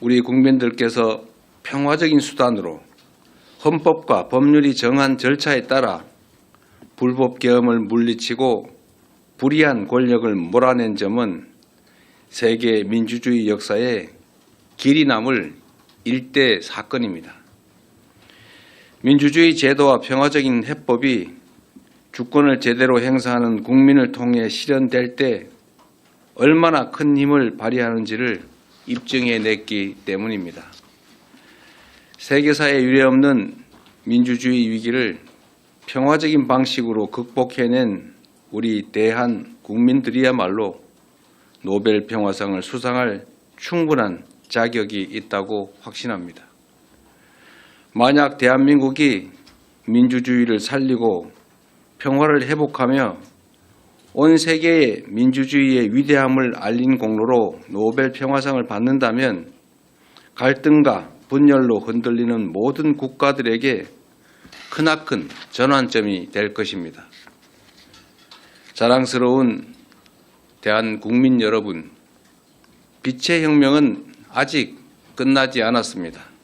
우리 국민들께서 평화적인 수단으로 헌법과 법률이 정한 절차에 따라 불법 계엄을 물리치고 불이한 권력을 몰아낸 점은 세계 민주주의 역사에 길이 남을 일대 사건입니다. 민주주의 제도와 평화적인 해법이 주권을 제대로 행사하는 국민을 통해 실현될 때 얼마나 큰 힘을 발휘하는지를 입증해 냈기 때문입니다. 세계사에 유례없는 민주주의 위기를 평화적인 방식으로 극복해낸 우리 대한 국민들이야말로 노벨 평화상을 수상할 충분한 자격이 있다고 확신합니다. 만약 대한민국이 민주주의를 살리고 평화를 회복하며 온 세계에 민주주의의 위대함을 알린 공로로 노벨 평화상을 받는다면 갈등과 분열로 흔들리는 모든 국가들에게 크나큰 전환점이 될 것입니다. 자랑스러운 대한 국민 여러분, 빛의 혁명은 아직 끝나지 않았습니다.